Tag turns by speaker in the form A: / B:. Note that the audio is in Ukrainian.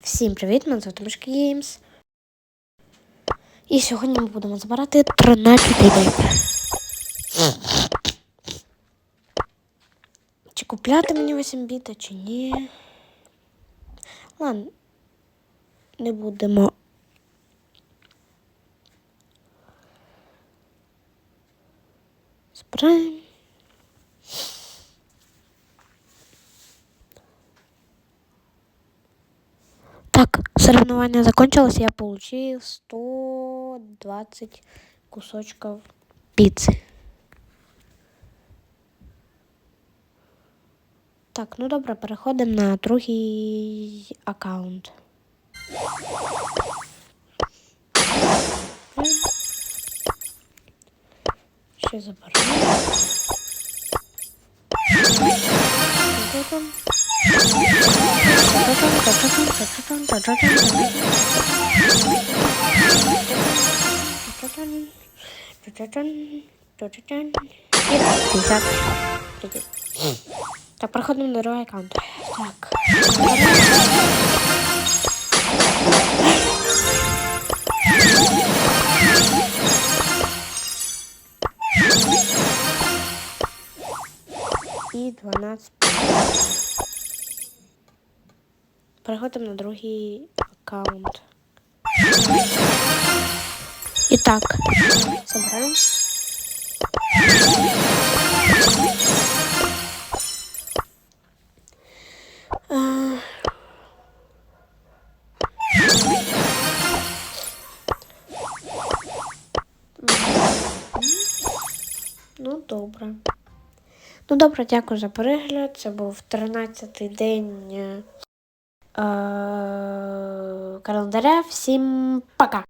A: Всім привіт, мене звати Мишка Геймс. І сьогодні ми будемо збирати 13 день. Чи купляти мені 8 біта, чи ні. Ладно, не будемо. Збираємо. Так, соревнование закончилось, я получил 120 кусочков пиццы. Так, ну добре, переходимо на другий аккаунт. Ще заберемо. Що? Так, проходимо на другий аккаунт. Так. І 12. Переходимо на другий аккаунт. І так, забираємо. Е, Ну, добре. Ну, добре, дякую за перегляд. Це був 13-й день е, календаря. Всім пока!